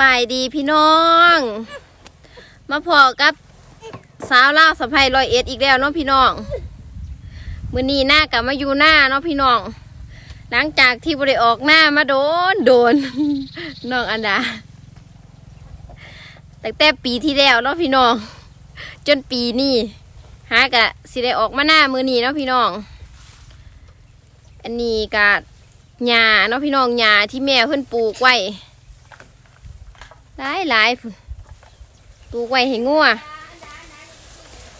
บายดีพี่น้อง มาพอกับสาวล่าสะพายรอยเอ็ดอีกแล้วเนาะพี่น้องมือนี้หน้ากับมาอยู่หน้าเนาะพี่น้อง หลังจากที่บริออกหน้ามาโดนโดนน้องอันดาตั้งแต่ปีที่แล้วเนาะพี่น้อง จนปีนี้หากะสิได้ออกมาหน้ามือนี้เนาะพี่น้อง อันนี้กะหญ้าเนาะพี่น้องหญ้าที่แม่เพิ่นปลูกไว้ หลายหลายปลูกไว้ให้งัว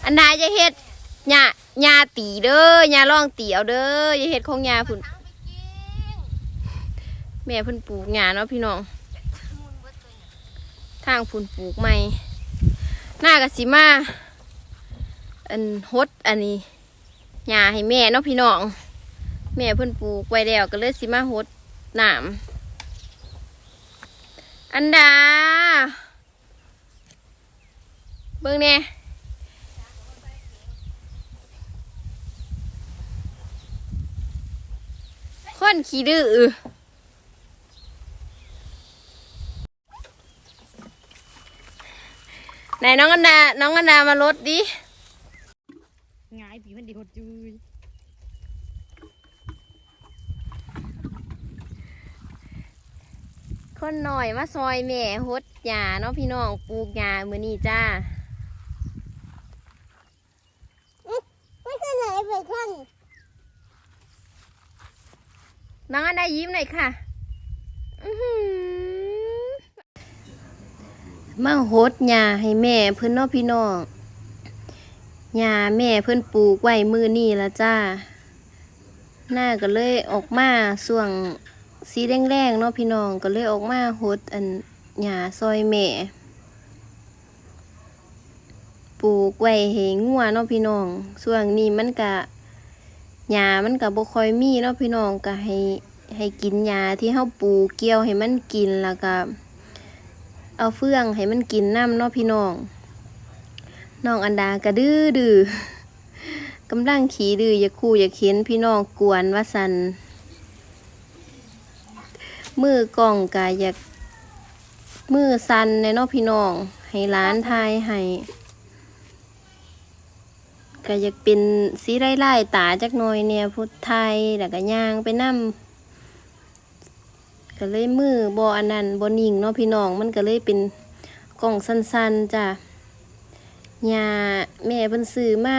อันใดจะเฮ็ดหญ้าหญ้าตีเด้อหญ้าร่องตีเอาเด้ออย่าเฮ็ดของหญ้าพุ่นแม่พิ่นปลูกหญ้าเนาะพี่น้อง ทางพุ่นปลูกใหม่หน้ากะสิมาอันฮดอันนี้หญ้าให้แม่เนาะพี่น้อง แม่เพิ่นปลูกไว้แล้วก็เลยสิมาฮดหน้ำ อันดา เบิ่งเนี่ยคนขี้ดื้อไหนน้องอันดา น้องอันดามาลดดิงายผีมันดีหดจุย คนหน่อยมาซอยแม่ฮดหญ้าเนาะพี่น้องปลูกหญ้ามื้อนี้จ้าไม่ใช่ไหนไปข้างน้องอันดายิ้มหน่อยค่ะอื้อหือมาโหดหญ้าให้แม่เพิ่นเนาะพี่น้องหญ้าแม่เพิ่นปลูกไว้มือนี่ละจ้าหน้าก็เลยออกมาส่วง สีแดงๆเนาะพี่น้องก็เลยออกมาหดอันหญ้าซอยแม่ปลูกไว้ให้งัวเนาะพี่น้องส่วงนี้มันก็หญ้ามันก็บ่ค่อยมีเนาะพี่น้องก็ให้ให้กินหญ้าที่เฮาปลูกเกี่ยวให้มันกินแล้วก็เอาเฟืองให้มันกินน้ำเนาะพี่น้องน้องอันดาก็ดื้อดื้อกำลังขี่ดื้ออย่าคู่อย่าเข็นพี่น้องกวนว่าสัน มือกล้องก็อยากมือสันในนาะพี่น้อง ให้ร้านทายให้ก็อยากเป็นสีไร่ไล่ตาจักหน่อยเนี่ยพุทธไทยแล้วก็ย่างไปนำก็เลยมือบออันนั้นบอนิ่งเนาะพี่น้องมันก็เลยเป็นกล่องสั้นๆจ้ะยาแม่เพิ่นซื้อมา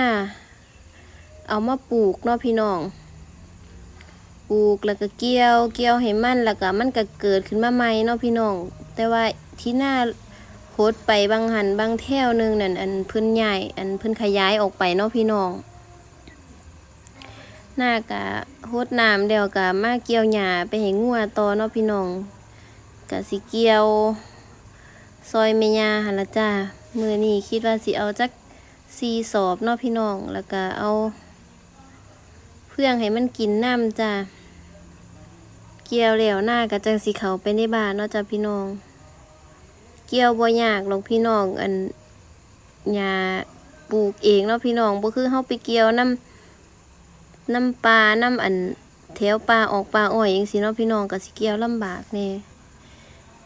เอามาปลูกเนาะพี่น้อง ปลูกแล้วก็เกี่ยว เกี่ยวให้มันแล้วก็มันก็เกิดขึ้นมาใหม่เนาะพี่น้อง แต่ว่าที่หน้าโพสต์ไปบางหันบางแถวหนึงนั่นอันเพื้นใหญ่อันเพื้นขยายออกไปเนาะพี่น้อง หน้ากะโฮดน้ำเดียวกะมาเกี่ยวหญ้าไปให้งัวต่อเนาะพี่น้องกะสิเกี่ยวซอยเมยาหันละจ้ามือนี้คิดว่าสิเอาจักซีสอบเนาะพี่น้อง แล้วก็เอาเพื่องให้มันกินน้ำจ้า กี่ยวแล้วหน้ากะจังสิเขาไปในบ้านเนาะจ้าพี่น้อง เกี่ยวบ่ยากหรอกพี่น้องอันหญ้าปลูกเองเนาะพี่น้องบ่คือเฮาไปเกี่ยวน้ำน้ำปลาน้ำอันแถวปลาออกปลาอ้อยจังซี่เนาะพี่น้องก็สิเกี่ยวลำบากแน่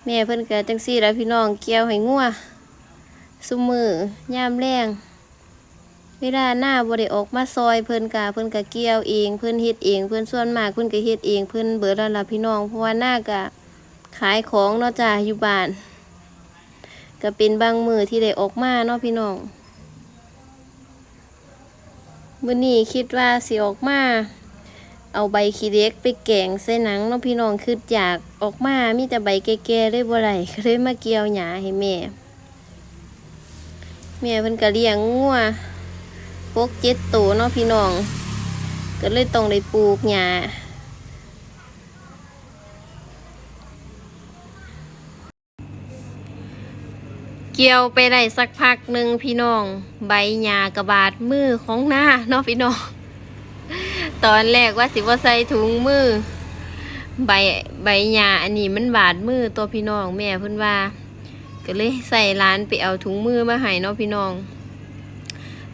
แม่เพิ่นก็จังซี่แล้วพี่น้องเกี่ยวให้งัวซุมือยามแรง เวลาหน้าบ่ได้ออกมาซอยเพิ่นกะเพิ่นก็เกี่ยวเองเพิ่นเฮ็ดเองเพิ่นส่วนมากเพิ่นก็เฮ็ดเองเพิ่นเบิดแล้วล่ะพี่น้องเพราะว่าหน้าก็ขายของเนาะจ้าอยู่บ้านก็เป็นบางมือที่ได้ออกมาเนาะพี่น้องมื้อนี้คิดว่าสิออกมาเอาใบขี้เล็กไปแกงใส่หนังเนาะพี่น้องคืออยากออกมามีแต่ใบแก่ๆเลยบ่ได้ก็เลยมาเกี่ยวหญ้าให้แม่แม่เพิ่นก็เลี้ยงงัว พวกเจ็ดตัวเนาะพี่น้อง ก็เลยต้องได้ปลูกหญ้าเกี่ยวไปได้สักพักหนึ่งพี่น้อง ใบหญ้ากระบาดมือของหน้าเนาะพี่น้อง ตอนแรกว่าสิว่าใส่ถุงมือ ใบใบหญ้าอันนี้มันบาดมือตัวพี่น้องแม่เพิ่นว่า ก็เลยใส่ร้านไปเอาถุงมือมาให้เนาะพี่น้อง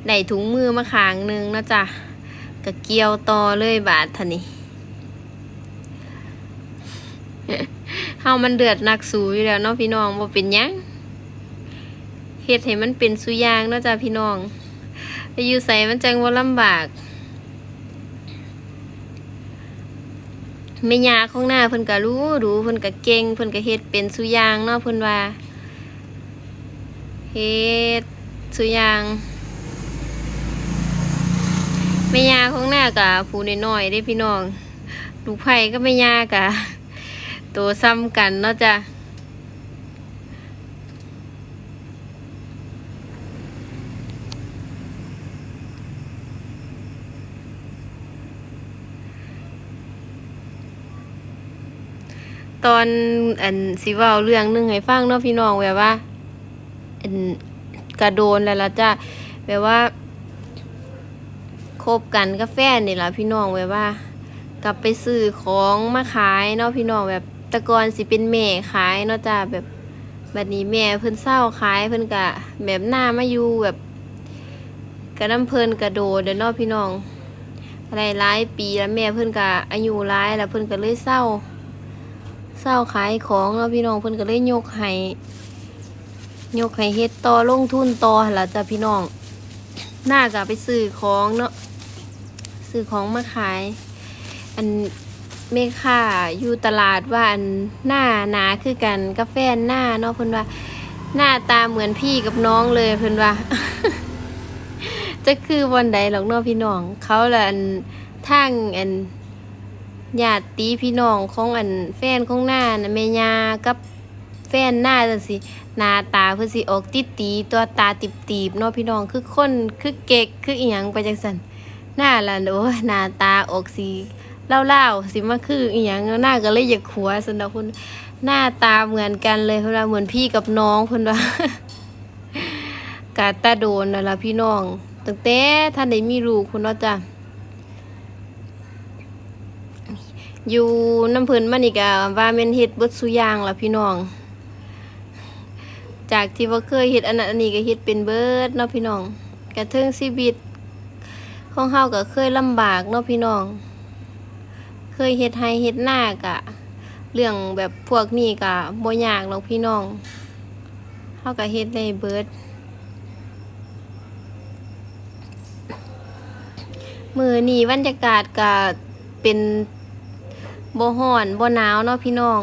ได้ถุงมือมาขางหนึงนะจ้ะก็เกียวต่อเลยบาดทันนี้เฮามันเดือดนักสูอยู่แล้วเนาะพี่น้องบ่เป็นยังเฮ็ดให้มันเป็นสุยางเนาะจ้ะพี่น้องไปอยู่ใส่มันจังบ่ลำบากแม่ยาของหน้าเพิ่นก็รู้ดูเพิ่นก็เก่งเพิ่นก็เฮ็ดเป็นสุยางเนาะเพิ่นว่าเฮ็ดสุยาง แม่ยาของหน้าก็ผู้น้อยๆเด้พี่น้องลูกไผ่ก็แม่ยากะตัวซ้ำกันเนาะจ้ะตอนอันสิว้าเรื่องหนึงให้ฟังเนาะพี่น้องแบบว่าอันกระโดนแล้วล่ะจ้ะแบบว่า คบกันกับแฟนนี่ล่ะพี่น้องแบบว่า กลับไปซื้อของมาขายเนาะพี่น้องแบบตะกอนสิเป็นแม่ขายเนาะจ้าแบบบัดนี้แม่เพิ่นเศร้าขายเพิ่นกะแบบหน้ามาอยู่แบบกระน้ำเพิ่นกระโดดเด้อเนาะพี่น้องอะไรหลายปีแล้วแม่เพิ่นกะอายุหลายแล้วเพิ่นก็เลยเศร้าเศร้าขายของเนาะพี่น้องเพิ่นก็เลยยกให้ยกให้เฮ็ดต่อลงทุนต่อหั่นล่ะจ้ะพี่น้องหน้ากะไปซื้อของเนาะ ซื้อของมาขาย อันเมค่าอยู่ตลาดว่าอันหน้าหนาคือกันกาแฟนหน้าเนาะเพิ่นว่า หน้าตาเหมือนพี่กับน้องเลยเพิ่นว่า จะคือวันใดหรอกเนาะพี่น้อง เขาละอันทางอันญาติพี่น้องของอันแฟนของหน้านะแม่ยากับแฟนหน้าจังสิหน้าตาเพิ่นสิออกติตีตัวตาติบๆเนาะพี่น้องคือคนคือเก๊กคืออีหยังไปจังซั่น หน้าละโอ้หน้าตาออกสีเล่าๆสิมาคืออีหยังหน้าก็เลยอยากขัวสนดอกคุณหน้าตาเหมือนกันเลยเว่าเหมือนพี่กับน้องเพิ่นว่ากาตาโดนนั่นล่ะพี่น้องตั้งแต่ท่านได้มีลูกคุณเนาะจ้ะอยู่น้ำพิ่นมานี่ก็ว่าแม่นเฮ็ดเบิดซุยางล่ะพี่น้อง จากที่ว่าเคยเฮ็ดอันนั้นอันนี้ก็เฮ็ดเป็นเบิร์ดเนาะพี่น้องกระเทิงชีวิต ของเฮาก็เคยลำบากเนาะพี่น้อง เคยเฮ็ดไห้เฮ็ดหน้ากะ เรื่องแบบพวกนี้กะบ่ยากหรอกพี่น้องเฮาก็เฮ็ดได้เบิด มือนี้บรรยากาศกะเป็นบ่ฮ้อนบ่หนาวเนาะพี่น้อง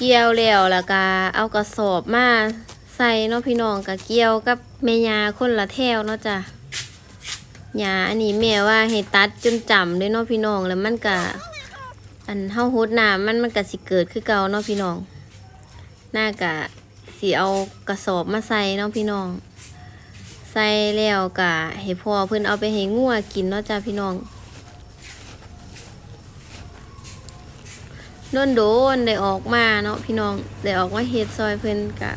เกี่ยวแล้วแล้วก็เอากระสอบมาใส่เนาะพี่น้องก็เกี่ยวกับแม่ยาคนละแถวเนาะจ้ะยาอันนี้แม่ว่าให้ตัดจนจำเลยเนาะพี่น้องแล้วมันก็อันเฮาฮดน้ำมันมันก็สิเกิดคือเก่าเนาะพี่น้องหน่ากะสิเอากระสอบมาใส่เนาะพี่น้อง ใส่แล้วกะให้พ่อเพิ่นเอาไปให้งัวกินเนาะจ้ะพี่น้อง โดนโดนได้ออกมาเนาะพี่น้องได้ออกมาเฮ็ดซอยเพิ่นกะ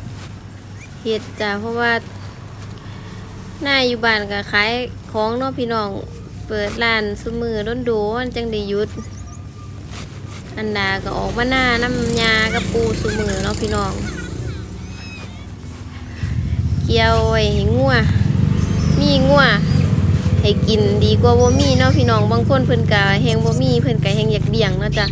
เฮ็ดจ้ะเพราะว่าหน้าอยู่บ้านก็ขายของเนาะพี่น้องเปิดร้านซุมือโดนโดนจังได้หยุด อันดาก็ออกมาหน้าน้ำยากับปูซุมือเนาะพี่น้องเกี่ยวไว้ห้งัวมีงัวให้กินดีกว่าบ่มีเนาะพี่น้องบางคนเพิ่นก็แฮงบ่มีเพิ่นก็แฮงอยากเลี้ยงเนาะจ้ะ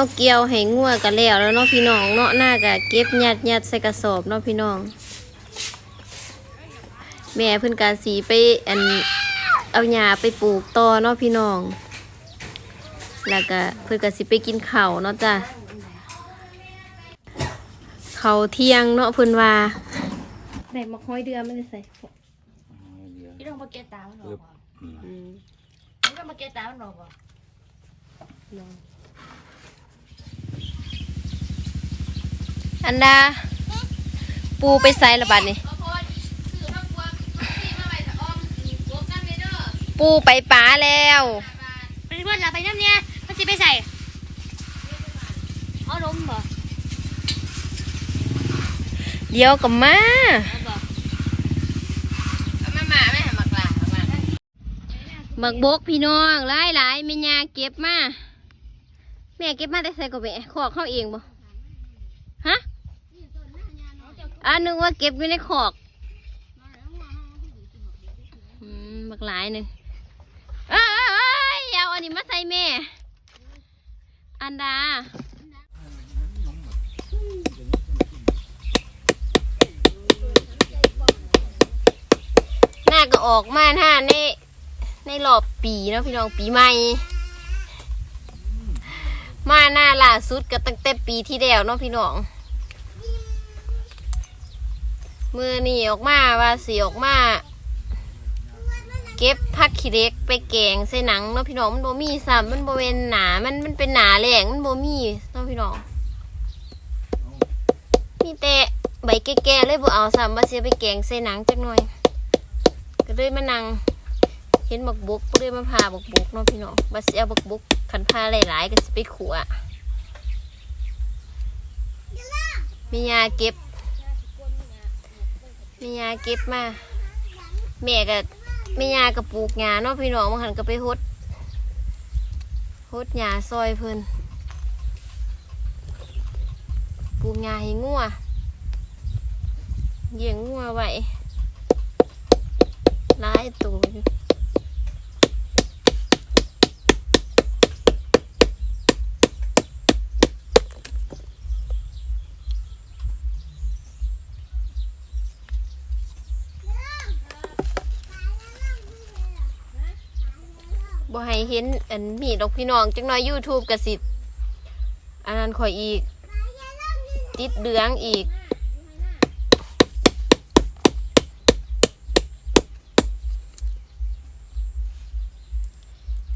าที่เฮาเกี่ยวให้งัวก็แล้วแล้วเนาะพี่น้องเนาะหน้าก็เก็บยัดยัดใส่กระสอบเนาะพี่น้อง แม่เพิ่นกาสีไปอันเอาหญ้าไปปลูกต่อเนาะพี่น้อง แล้วก็เพิ่นก็สิไปกินข้าวเนาะจ้ะข้าวเที่ยงเนาะเพิ่นว่าได้มาห้อยเดือมันได้ใส่พี่ต้องมาเก็ตตามันหรอกบ่อืมพี่ต้องมาเก็ตตามันหรอกบ่ อันดา ปูไปใส่ละบัดนี่ปูไปป๋าแล้วไปเพื่อนเราไปน้ำเนี่ยมันสิไปใส่เอาล้มบ่เดี๋ยวกับมาเอาบ่หมักบกพี่น้องหลายหลายๆแม่ยาเก็บมา แม่เก็บมาแต่ใส่กับแม่ขอกเข้าเองบ่ฮะ อ่านึกว่าเก็บอยู่ในขอกอืมหมักหลายหนึ่งเอ้ยเอ้ยเอ้ยเอาอันนี้มาใส่แม่ อันดาหน้าก็ออกมาหน้าในในรอบปีเนาะพี่น้องปีใหม่ มาหน้าล่าสุดก็ตั้งแต่ปีที่แล้วเนาะพี่น้อง มือนี่ออกมาว่าสีออกมา เก็บผักขี้เล็กไปแกงใส่หนังเนาะพี่น้องมันบ่มีซ้ำมันบ่เป็นหนามันมันเป็นหนาแหลงมันบ่มีเนาะพี่น้องมีแต่ใบแก่ๆเลยบ่เอาซ้ำบ่เสียไปแกงใส่หนังจักหน่อย ก็เลยมานั่งเห็นบักบุกก็เลยมาพาบักบุกเนาะพี่น้องบ่เสียบักบุกคันพาหลายๆก็สิไปขัวมียาเก็บ มียาเก็บมาแม่ก็แม่ยาก็ปลูกหญ้าเนาะพี่น้องบางหันก็ไปหดหดหญ้าซอยเพิ่นปลูกหญ้าให้งัวเลี้ยงงัวไว้หลายตัวอยู่ ให้เห็นอันมีดอกพี่น้องจังน้อย YouTube ก็สิอันนั้นข่อยอีก ติดเหลืองอีก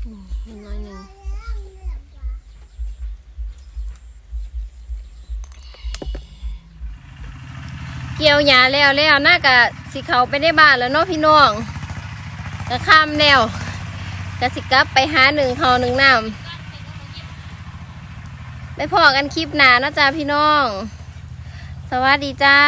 อืมเห็นน้อยหนึ่งเกี่ยวหญ้าแล้วแล้วน่ากะสิเขาไปได้บ้านแล้วเนาะพี่น้องก็ข้ามแล้ว กสิกลับไปหาหนึ่งเขาหนึ่งน้ำไปพอกันคลิปหนาเนาะจ้าพี่น้อง สวัสดีจ้า